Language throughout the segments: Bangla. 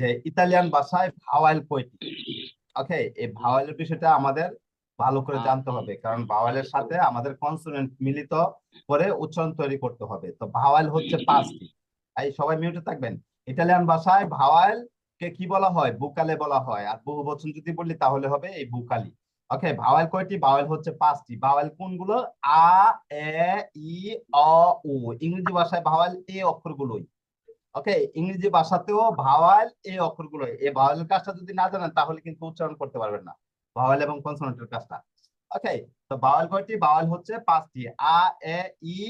যে ইতালিয়ান ভাষায় ভাওয়াল কয়টি ওকে এই ভাওয়ালের বিষয়টা আমাদের ভালো করে জানতে হবে কারণ ভাওয়ালের সাথে আমাদের কনসোনেন্ট মিলিত করে উচ্চারণ তৈরি করতে হবে। তো ভাওয়াল হচ্ছে পাঁচটি। এই সবাই মিউটে থাকবেন। ইতালিয়ান ভাষায় ভাওয়াল কে কি বলা হয়? বুকালে বলা হয়। আর বহু বচন যদি বলি তাহলে হবে এই বুকালি। ওকে ভাওয়াল কয়টি? ভাওয়াল হচ্ছে পাঁচটি। ভাওয়াল কোনগুলো? আ এ ই অ উ। ইংরেজি ভাষায় ভাওয়াল এ অক্ষরগুলোই। ওকে ইংরেজি ভাষাতেও ভাওয়াল এই অক্ষরগুলো, এই ভাওয়ালের কাজটা যদি না জানেন, তাহলে কিন্তু উচ্চারণ করতে পারবেন না। ভাওয়াল এবং কনসোনেন্টের কাজটা। ওকে তো ভাওয়াল কয়টি? ভাওয়াল হচ্ছে পাঁচটি। আ, এ, ই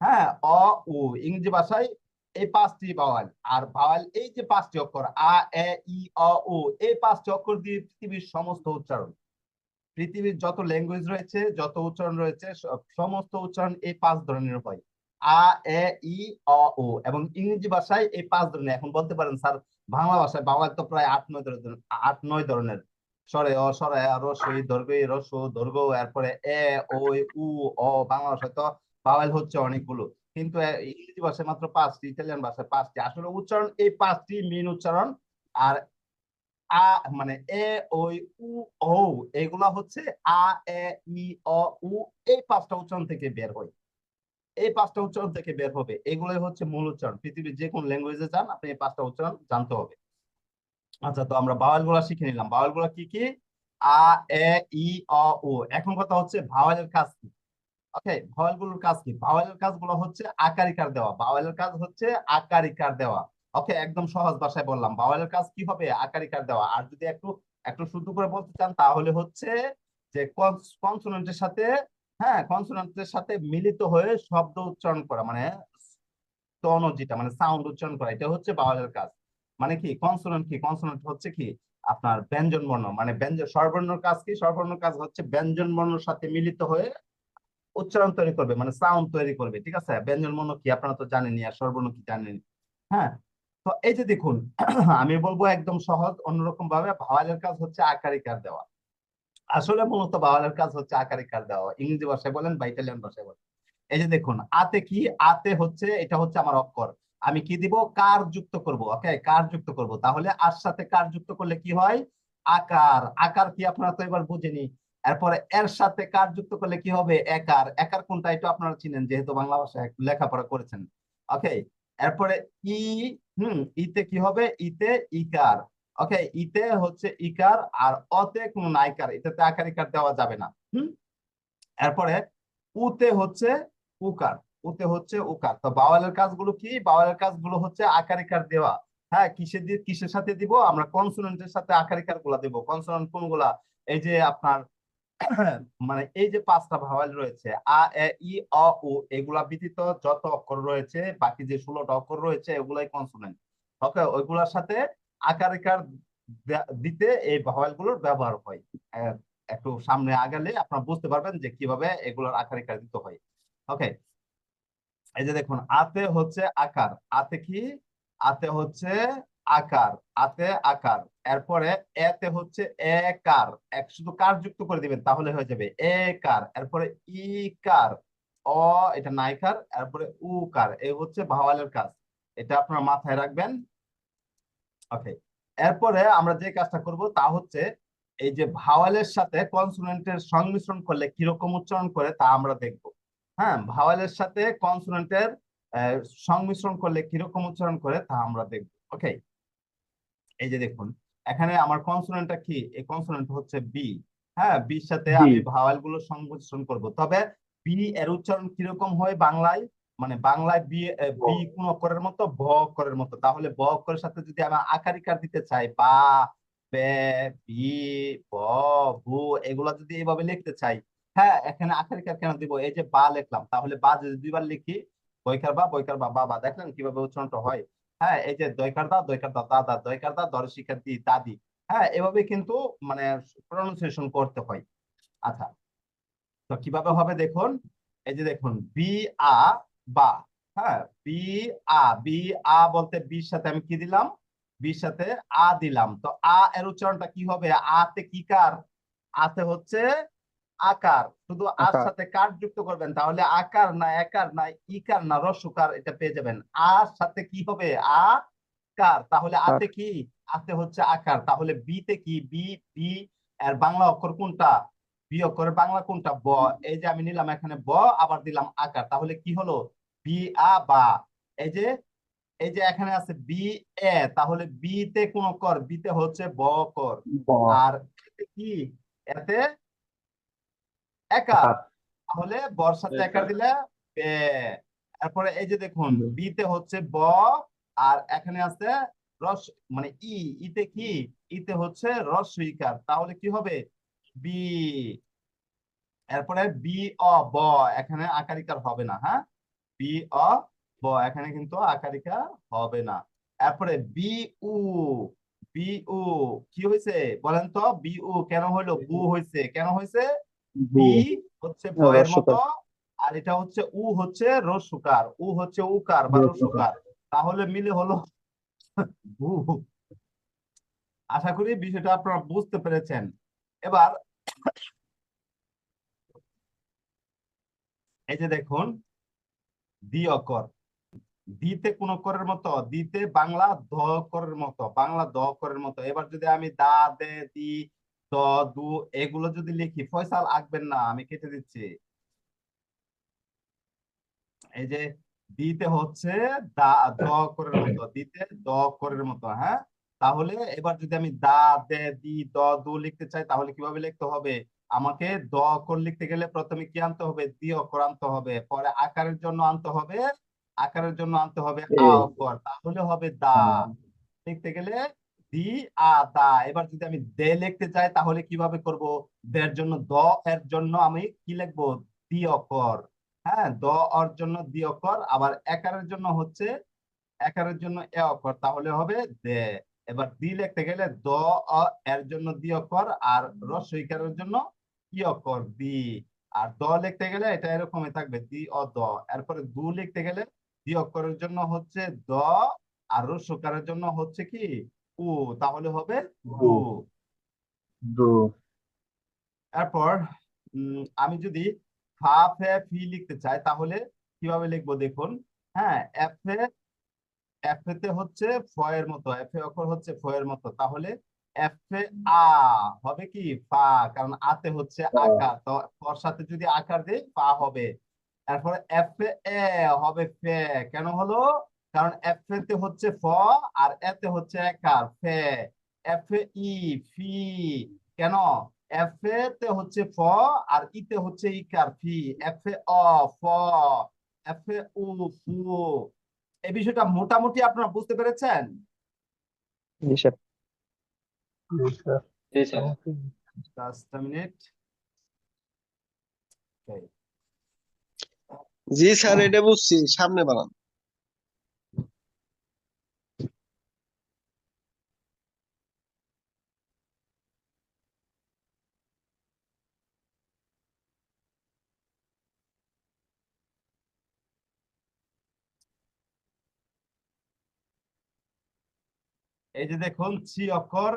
হ্যাঁ অ, উ। ইংরেজি ভাষায় এই পাঁচটি ভাওয়াল আর ভাওয়াল এই যে পাঁচটি অক্ষর, আ, এ, ই, অ, উ, এই পাঁচটি অক্ষর দিয়ে পৃথিবীর সমস্ত উচ্চারণ। পৃথিবীর যত ল্যাঙ্গুয়েজ রয়েছে, যত উচ্চারণ রয়েছে সমস্ত উচ্চারণ এই পাঁচ ধরনের হয়। আ, এ, ই, অ ও এবং ইংরেজি ভাষায় এই পাঁচ ধরনের, এখন বলতে পারেন স্যার, বাংলা ভাষায়, বাংলা তো প্রায় আট, নয় ধরনের আট, নয় ধরনের। স্বরে অ রস্বই দৈর্ঘ্য রস্য দৈর্ঘ্য এরপরে এ ওই উ, অ, বাংলা ভাষায় তো ভাওয়াল হচ্ছে অনেকগুলো। কিন্তু ইংরেজি ভাষায় মাত্র পাঁচটি, ইতালিয়ান ভাষায় পাঁচটি। আসলে উচ্চারণ, এই পাঁচটি মেন উচ্চারণ, আর আ মানে এ ওই উ ও এগুলা হচ্ছে আ, এ, ই, অ, উ, এই পাঁচটা উচ্চারণ থেকে বের হয়। এই পাঁচটা উচ্চারণ থেকে বের হবে। এগুলোই হচ্ছে মূল উচ্চারণ। পৃথিবীর যে কোন ল্যাঙ্গুয়েজে যান, আপনি এই পাঁচটা উচ্চারণ জানতে হবে। আচ্ছা তো আমরা ভাওয়ালগুলা শিখে নিলাম। ভাওয়ালগুলা কি কি? আ, এ, ই, অ, উ। এখন কথা হচ্ছে ভাওয়ালের কাজ কি? ওকে ভাওয়ালগুলোর কাজ কি? ভাওয়ালের কাজগুলো হচ্ছে আকারিকার দেওয়া। ভাওয়ালের কাজ হচ্ছে আকারিকার দেওয়া। ওকে একদম সহজ ভাষায় বললাম। ভাওয়ালের কাজ কি হবে? আকারিকার দেওয়া। আর যদি একটু একটু শুদ্ধ করে বলতে চান, তাহলে হচ্ছে যে কনসোনেন্টের সাথে হ্যাঁ কনসোনেন্টের সাথে মিলিত হয়ে শব্দ উচ্চারণ করা মানে টন যেটা মানে সাউন্ড উচ্চারণ করা, এটা হচ্ছে ভাওয়ালের কাজ। মানে কি? কনসোনেন্ট কি? কনসোনেন্ট হচ্ছে কি? আপনার ব্যঞ্জন বর্ণ মানে ব্যঞ্জন স্বরবর্ণের কাজ কি? স্বরবর্ণের কাজ হচ্ছে ব্যঞ্জন বর্ণের সাথে মিলিত হয়ে উচ্চারণ তৈরি করবে মানে সাউন্ড তৈরি করবে, ঠিক আছে? ব্যঞ্জন বর্ণ কি? আপনারা তো জানেনই, আর স্বরবর্ণ কি জানেন হ্যাঁ তো এই যে দেখুন, আমি বলব একদম সহজ অন্যরকম ভাবে ভাওয়ালের কাজ হচ্ছে আকারিকার দেওয়া। আসলে মূলত ভাওয়ালের কাজ হচ্ছে আকারিকার দেওয়া। ইংরেজি ভাষায় বলেন বা ইটালিয়ান ভাষায় বলেন। এই যে দেখুন, আতে কি? আতে হচ্ছে, এটা হচ্ছে আমার অক্ষর। আমি কি দিব? কার যুক্ত করব? ওকে কার যুক্ত করব? তাহলে আর সাথে কার যুক্ত করলে কি হয়? আকার। আকার কি আপনারা তো এবার বুঝেনি। এরপরে এর সাথে কার যুক্ত করলে কি হবে? একার। একার কোনটা এটা আপনারা চিনেন, যেহেতু বাংলা ভাষায় লেখাপড়া করেছেন। ওকে এরপরে ই, হুম, ইতে কি হবে? ইতে ইকার। ওকে, ইতে হচ্ছে ইকার আর অতে কোনো নাইকার, এটাতে আকার ইকার দেওয়া যাবে না। হুম? এরপরে উতে হচ্ছে উকার, উতে হচ্ছে উকার। তো বাওয়ালের কাজগুলো কি? বাওয়ালের কাজগুলো হচ্ছে আকার ইকার দেওয়া। হ্যাঁ কিসের দিয়ে কিসের সাথে দিব? আমরা কনসোনেন্টের সাথে আকার ইকারগুলা দেবো। কনসোনেন্ট কোনগুলা? এই যে আপনার মানে এই যে পাঁচটা ভাওয়াল রয়েছে, আ, এ, ই, অ, উ, এগুলা ব্যতীত যত অক্ষর রয়েছে, বাকি যে ষোলোটা অক্ষর রয়েছে, এগুলাই কনসোনেন্ট ওকে, ওইগুলার সাথে আকার দিতে এই ভাওয়ালগুলোর ব্যবহার হয়। একটু সামনে আগালে আপনারা বুঝতে পারবেন যে কীভাবে এগুলোর আকার ইকার দিতে হয়। ওকে, এই যে দেখুন, আতে হচ্ছে আকার। আতে কি? আতে হচ্ছে আকার। আতে আকার। এরপরে এতে হচ্ছে একার। এক শুধু কার যুক্ত করে দিবেন, তাহলে হয়ে যাবে একার। এরপরে ইকার। অ, এটা নাইকার। এরপরে উকার। এই হচ্ছে ভাওয়ালের কাজ। এটা আপনারা মাথায় রাখবেন। ওকে এরপরে আমরা যে কাজটা করব তা হচ্ছে এই যে ভাওয়ালের সাথে কনসোনেন্টের সংমিশ্রণ করলে কীরকম উচ্চারণ করে তা আমরা দেখব। হ্যাঁ ভাওয়ালের সাথে কনসোনেন্টের সংমিশ্রণ করলে কীরকম উচ্চারণ করে তা আমরা দেখব। ওকে এই যে দেখুন এখানে আমার কনসোনেন্টটা কি? এই কনসোনেন্ট হচ্ছে বি হ্যাঁ বির সাথে আমি ভাওয়ালগুলো সংমিশ্রণ করব। তবে বি এর উচ্চারণ কীরকম হয় বাংলায়? মানে বাংলায় বি বি কোন অক্ষরের মতো ভ অক্ষরের মতো। তাহলে ব অক্ষরের সাথে যদি আমি আকারিকার দিতে চাই বা বে বি ব ভু এগুলা যদি এইভাবে লিখতে চাই হ্যাঁ এখানে আকারিকার কেন দিব? এই যে বা লিখলাম তাহলে বা যদি দুইবার লিখি বৈকার বা বৈকার বা বা বা দেখলেন কীভাবে উচ্চারণটা হয়? হ্যাঁ এই যে দৈকার দা দৈকার দা দাদা দৈকার দা দর শিক্ষার্থী দাদি হ্যাঁ এভাবে কিন্তু মানে প্রনাউন্সিয়েশন করতে হয়। আচ্ছা তো কীভাবে হবে দেখুন? এই যে দেখুন বি আ বা হ্যাঁ? বি আ বি আ বলতে বির সাথে আমি কি দিলাম? বির সাথে আ দিলাম। তো আ এর উচ্চারণটা কি হবে? আতে কি কার? আতে হচ্ছে আকার। শুধু আর সাথে কার যুক্ত করবেন? তাহলে আকার না একার না ইকার না রসুকার এটা পেয়ে যাবেন। আর সাথে কি হবে? আ কার। তাহলে আতে কি? আতে হচ্ছে আকার। তাহলে বি তে কি? বি বি এর বাংলা অক্ষর কোনটা? বি অক্ষরের বাংলা কোনটা? ব। এই যে আমি নিলাম এখানে ব আবার দিলাম আকার। তাহলে কি হলো? বি আ বা। এই যে এই যে এখানে আছে বি এ তাহলে বি তে কোন কর? বি তে হচ্ছে ব কর। আর কি? এতে একার। তাহলে বর্ষাতে একার দিলে বে। তারপরে এই যে দেখুন হুম। বিতে হচ্ছে ব আর এখানে আছে রস মানে ই ইতে কি? ইতে হচ্ছে রস্বইকার তাহলে কি হবে? বি। এরপরে বি অ ব এখানে আকারিকার হবে না হ্যাঁ? বি অ ব এখানে কিন্তু আকারিকা হবে না। এরপরে বি উ বি উ কি হয়েছে বলেন তো? বি উ কেন হইল? বু হয়েছে। কেন হয়েছে? বি। হচ্ছে বয়ের মতো। আর এটা হচ্ছে উ হচ্ছে রস্যকার উ হচ্ছে উকার বা। রস্যকার তাহলে মিলে হলো বু। আশা করি বিষয়টা আপনারা বুঝতে পেরেছেন। এবার এই যে দেখুন দ্বি অক্ষর দিতে কোন অক্ষরের মতো, দিতে বাংলা দ অক্ষরের মতো, বাংলা দ অক্ষরের মতো। এবার যদি আমি দা, দে, দি, দ, দু এগুলো যদি লিখি, ফয়সাল আঁকবেন না, আমি কেটে দিচ্ছি। এই যে দিতে হচ্ছে দা, দ অক্ষরের মতো, দিতে দ অক্ষরের মতো হ্যাঁ? তাহলে এবার যদি আমি দা দে দি দ দু লিখতে চাই তাহলে কীভাবে লিখতে হবে? আমাকে দ অক্ষর লিখতে গেলে প্রথমে কি আনতে হবে? দি অক্ষর আনতে হবে। পরে আকারের জন্য আনতে হবে আকারের জন্য আনতে হবে আ অক্ষর। তাহলে হবে দা। লিখতে গেলে দি আ দা। এবার যদি আমি দে লিখতে চাই তাহলে কীভাবে করব? দের জন্য দ এর জন্য আমি কি লিখব? দি অক্ষর। হ্যাঁ দ অর জন্য দি অক্ষর। আবার একারের জন্য হচ্ছে একারের জন্য এ অক্ষর। তাহলে হবে দে। এবার দি লিখতে গেলে দ এর জন্য দি অক্ষর আর রস্বইকারের জন্য কি অক্ষর? দি। আর দ লিখতে গেলে এটা এরকমই থাকবে দি অ দ। এরপরে দু লিখতে গেলে দি অক্ষরের জন্য হচ্ছে দ আর রস্যকারের জন্য হচ্ছে কি? উ। তাহলে হবে দু। দু। এরপর উম, আমি যদি ফা ফে ফি লিখতে চাই তাহলে কীভাবে লিখব দেখুন? হ্যাঁ এফ এ এফ তে হচ্ছে ফ এর মতো এফ অক্ষর হচ্ছে ফ এর মতো তাহলে এফ এ আ হবে কি? ফা কারণ আতে হচ্ছে আকার তো ফর সাথে যদি আকার দেই ফা হবে। এরপরে এফ এ হবে ফে কেন হলো? কারণ এফ তে হচ্ছে ফ আর এতে হচ্ছে একার ফে। এফ ই ফি কেন? এফ তে হচ্ছে ফ আর ইতে হচ্ছে ইকার ফি। এফ অ ফ। এফ উ ফু। এই বিষয়টা মোটামুটি আপনারা বুঝতে পেরেছেন? জি স্যার। এটা বুঝছি। সামনে বানান এই যে দেখুন, চি অক্ষর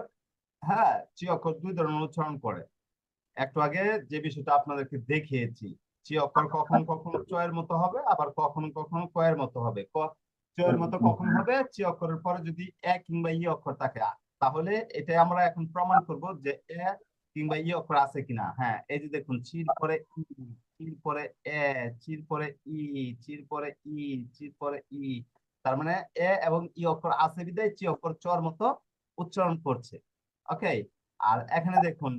হ্যাঁ চি অক্ষর দুই ধরনের উচ্চারণ করে। একটু আগে যে বিষয়টা আপনাদেরকে দেখিয়েছি, চি অক্ষর কখনো কখনো চয়ের মতো হবে, আবার কখনো কখনো কয়ের মতো হবে। চয়ের মতো কখন হবে? চি অক্ষরের পরে যদি এ কিংবা ই অক্ষর থাকে তাহলে এটা আমরা এখন প্রমাণ করব যে এ কিংবা ই অক্ষর আছে কিনা। হ্যাঁ এই যে দেখুন, চির পরে ই, চির পরে এ, চির পরে ই, চির পরে ই, চির পরে ই তার মানে এ এবং ই অক্ষর আছে বিদায়, চি অক্ষর চর মতো উচ্চারণ করছে। ওকে আর এখানে দেখুন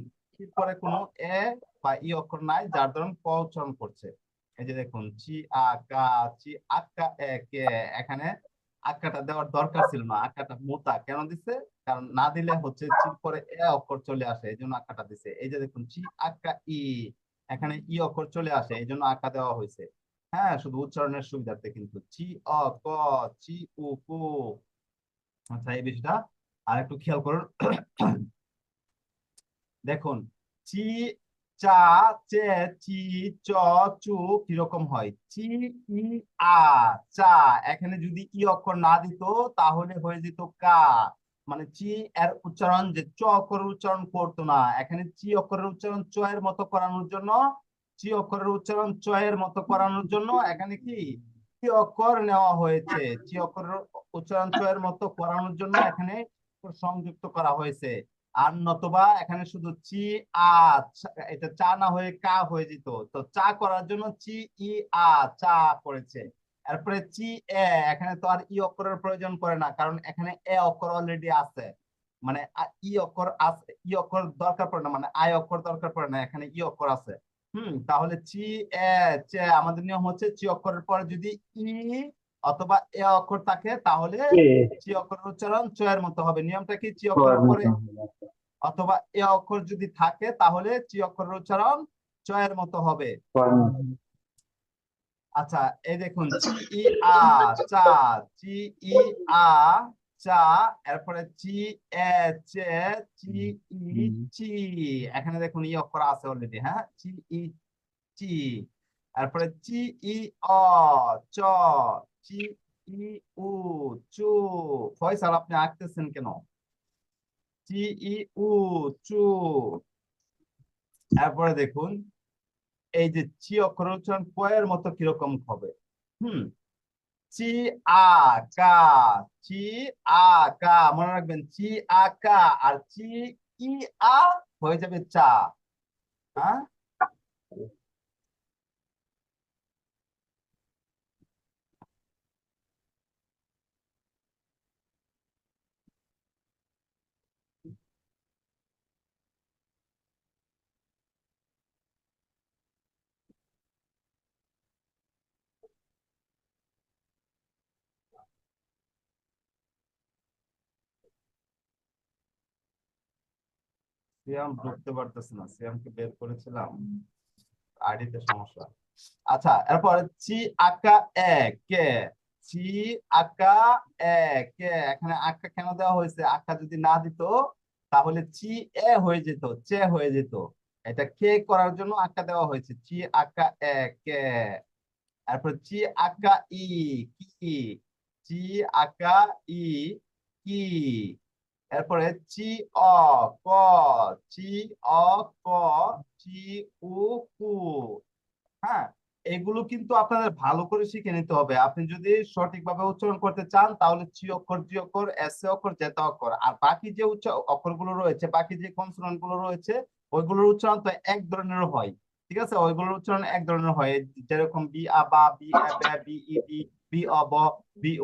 পরে কোনো এ বা ই অক্ষর নাই, যার ধরুন ক উচ্চারণ করছে। এই যে দেখুন, চি, আ, কা, চি আক্কা এ, কে, এখানে আক্কাটা দেওয়ার দরকার ছিল না আক্কাটা মোটা কেন দিছে? কারণ না দিলে হচ্ছে চির পরে এ অক্ষর চলে আসে, এই জন্য আক্কাটা দিছে। এই যে দেখুন, চি আক্কা ই, এখানে ই অক্ষর চলে আসে, এই জন্য আক্কা দেওয়া হয়েছে। হ্যাঁ শুধু উচ্চারণের সুবিধার্থে কিন্তু। চি, অ, ক, চি, উ কু আচ্ছা এই বিষয়টা আর একটু খেয়াল করুন। দেখুন, চি, চা, চে, চি, চ, চু কীরকম হয়? চি, ই, আ, চা। এখানে যদি ই অক্ষর না দিত, তাহলে হয়ে যেত কা। মানে চি এর উচ্চারণ যে চ অক্ষরের উচ্চারণ করতো না। এখানে চি অক্ষরের উচ্চারণ চ এর মতো করানোর জন্য চি অক্ষরের উচ্চারণ চ এর মতো করানোর জন্য এখানে কি? চি অক্ষর নেওয়া হয়েছে। চি অক্ষরের উচ্চারণ চ এর মতো করানোর জন্য এখানে সংযুক্ত করা হয়েছে। আর নতবা এখানে শুধু চি, আ এটা চা না হয়ে কা হয়ে যেত। তো চা করার জন্য চি, ই, আ, চা করেছে এরপরে চি, এ, এখানে তো আর ই অক্ষরের প্রয়োজন পড়ে না, কারণ এখানে এ অক্ষর অলরেডি আছে। মানে ই অক্ষর আছে ই অক্ষর দরকার পড়ে না মানে আই অক্ষর দরকার পড়ে না, এখানে ই অক্ষর আছে। হুম তাহলে চি এ চে আমাদের নিয়ম হচ্ছে চি অক্ষরের পরে যদি ই অথবা এ অক্ষর থাকে তাহলে চি অক্ষরের উচ্চারণ চ এর মতো হবে। নিয়মটা কি? চি অক্ষরের পরে অথবা এ অক্ষর যদি থাকে তাহলে চি অক্ষরের উচ্চারণ চ এর মতো হবে। আচ্ছা এই দেখুন চি ই আ চা চি ই আ চা এরপরে চি এ চে চি ই চি। এখানে দেখুন ই অক্ষর আছে অলরেডি হ্যাঁ? চি ই চি। এরপরে চি ই অ চ চি ই উ চু। ফয়সাল আপনি আঁকতেছেন কেন? চি ই উ চু। এরপরে দেখুন এই যে চি অক্ষর উচ্চারণ পয়ের মতো কীরকম হবে? হুম? চি আ কা চি আ কা মনে রাখবেন চি আ কা আর চি ই আ হয়ে যাবে চা হ্যাঁ? সিয়াম ঢুকতে পারতেছে না সিয়ামকে বের করেছিলাম। আইডিতে সমস্যা। আচ্ছা এরপর চি আকা এ কে? চি আকা কে? এখানে আকা কেন দেওয়া হয়েছে? আকা যদি না দিত তাহলে চি এ হয়ে যেত চে হয়ে যেত। এটা কে করার জন্য আকা দেওয়া হয়েছে? চি আকা এ কে? এরপর চি আকা ই কি? চি আকা ই কি? এরপরে চি, অ, ক, চি, অ, ক, চি, উ, কু। হ্যাঁ এগুলো কিন্তু আপনাদের ভালো করে শিখে নিতে হবে। আপনি যদি সঠিকভাবে উচ্চারণ করতে চান, তাহলে চি অক্ষর, জি অক্ষর, এস এ অক্ষর জেতা অক্ষর। আর বাকি যে উচ্চ অক্ষরগুলো রয়েছে, বাকি যে কনসোনেন্টগুলো রয়েছে, ওইগুলোর উচ্চারণ তো এক ধরনের হয়। ঠিক আছে? ওইগুলোর উচ্চারণ এক ধরনের হয়। যেরকম বি, আ, বা, B, A B, E, B বি অ ব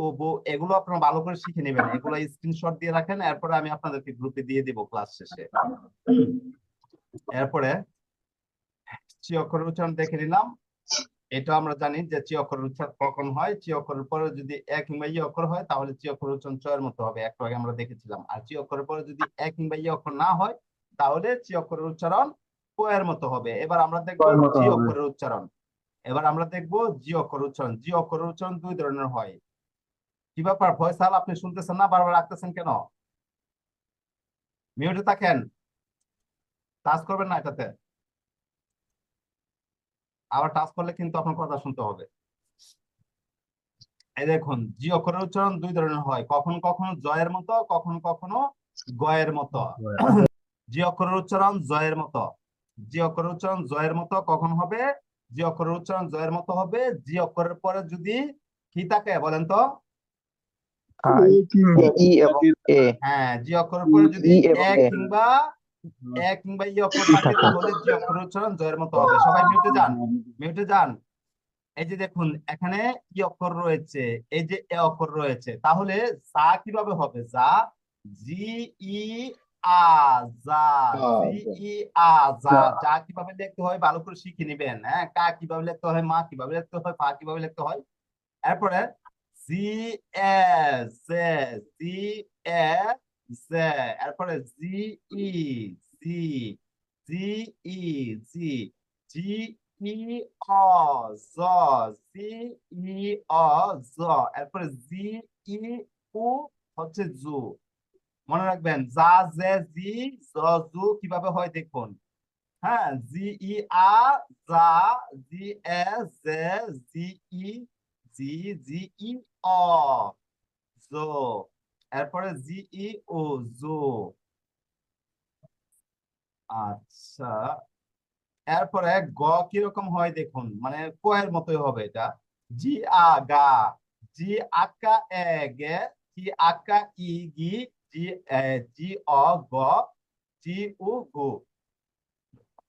ও বো এগুলো আপনারা ভালো করে শিখে নেবেন। এগুলো স্ক্রিনশট দিয়ে রাখেন এরপরে আমি আপনাদেরকে গ্রুপে দিয়ে দিব ক্লাস শেষে। এরপরে চি অক্ষরের উচ্চারণ দেখে নিলাম। এটা আমরা জানি যে চি অক্ষরের উচ্চারণ কখন হয় চি অক্ষরের পরে যদি এক কিংবা ই অক্ষর হয় তাহলে চি অক্ষরের উচ্চারণ চ এর মতো হবে একটু আগে আমরা দেখেছিলাম। আর চি অক্ষরের পরে যদি এক কিংবা ই অক্ষর না হয় তাহলে চি অক্ষরের উচ্চারণ ক এর মতো হবে। এবার আমরা দেখব হবে। অক্ষরের উচ্চারণ। এবার আমরা দেখব জি অক্ষর উচ্চারণ জি অক্ষরের উচ্চারণ দুই ধরনের হয়। কি ব্যাপার? ফয়সাল আপনি শুনতেছেন না? বারবার রাখতেছেন কেন? মিউটে থাকেন। টাচ করবেন না এটাতে। আবার টাচ করলে কিন্তু আপনার কথা শুনতে হবে। এই দেখুন জি অক্ষরের উচ্চারণ দুই ধরনের হয়। কখনো কখনো জয়ের মতো কখনো কখনো গয়ের মতো। জি অক্ষরের উচ্চারণ জয়ের মতো। জি অক্ষরের উচ্চারণ জয়ের মতো কখন হবে? জি অক্ষরের উচ্চারণ জয়ের মতো হবে জি অক্ষরের পরে যদি কি থাকে বলেন তো? হ্যাঁ জি অক্ষরের পরে যদি এ। কিংবা এক কিংবা ই অক্ষর থাকে তাহলে জি অক্ষরের উচ্চারণ জয়ের মতো হবে। সবাই মিউটে যান মিউটে যান। এই যে দেখুন এখানে ই অক্ষর রয়েছে এই যে এ অক্ষর রয়েছে তাহলে যা কীভাবে হবে? যা জি ই ই কীভাবে লিখতে হয় ভালো করে শিখে নেবেন হ্যাঁ? কা কীভাবে লিখতে হয় মা কীভাবে লিখতে হয় পা কীভাবে লিখতে হয়। এরপরে জি A J G A J এরপরে জি ই জি জি ই জি জি ই অ জ জি ই অ জ এরপরে জি ই উ হচ্ছে জু। মনে রাখবেন, যা জে, জি, জু কীভাবে হয় দেখুন। হ্যাঁ জি, ই, আ, যা, জি, এ, জে, জি, ই, জি জি, ই, অ, জো। এরপরে জি, ই, ও, জো। আচ্ছা। এরপরে গ কীরকম হয় দেখুন মানে কয়ের মতোই হবে এটা। জি, আ, গা। জি আকা এ, গে। জি আকা ই, গি।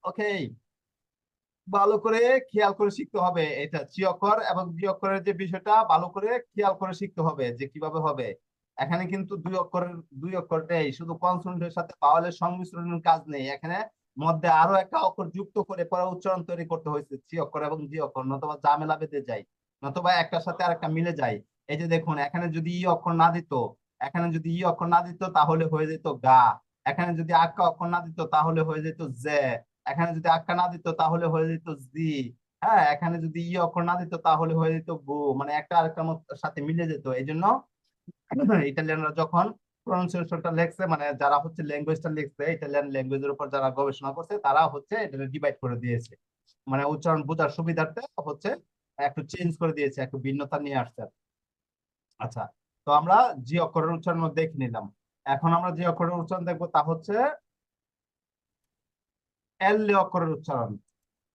ওকে ভালো করে খেয়াল করে শিখতে হবে এটা জি অক্ষর এবং জি অক্ষরের যে বিষয়টা, ভালো করে খেয়াল করে শিখতে হবে যে কীভাবে হবে। এখানে কিন্তু দুই অক্ষরের, দুই অক্ষর নেই, শুধু কনসোনেন্টের সাথে ভাওয়ালের সংমিশ্রণের কাজ নেই। এখানে মধ্যে আরও একটা অক্ষর যুক্ত করে পরে উচ্চারণ তৈরি করতে হয়েছে জি অক্ষর এবং জি অক্ষর, নতুবা ঝামেলা বেঁধে যায়, নতুবা একটার সাথে আরেকটা মিলে যায়। এই যে দেখুন, এখানে যদি ই অক্ষর না দিত এখানে যদি ই অক্ষর না দিত তাহলে হয়ে যেত গা। এখানে যদি আক্কা অক্ষর না দিত তাহলে হয়ে যেত জে এখানে যদি আক্কা না দিত তাহলে হয়ে যেত জি। হ্যাঁ এখানে যদি ই অক্ষর না দিত তাহলে হয়ে যেত গো। মানে একটা আরেকটার সাথে মিলে যেত। এই জন্য ইটালিয়ানরা যখন প্রনাউন্সিয়েশনটা লেখছে মানে যারা হচ্ছে ল্যাঙ্গুয়েজটা লিখছে, ইটালিয়ান ল্যাঙ্গুয়েজের উপর যারা গবেষণা করছে, তারা হচ্ছে এটা ডিভাইড করে দিয়েছে। মানে উচ্চারণ বোঝার সুবিধার্থে হচ্ছে একটু চেঞ্জ করে দিয়েছে, একটু ভিন্নতা নিয়ে আসছে। আচ্ছা তো আমরা জি অক্ষরের উচ্চারণ দেখে নিলাম। এখন আমরা যে অক্ষরের উচ্চারণ দেখব তা হচ্ছে এল অক্ষরের উচ্চারণ।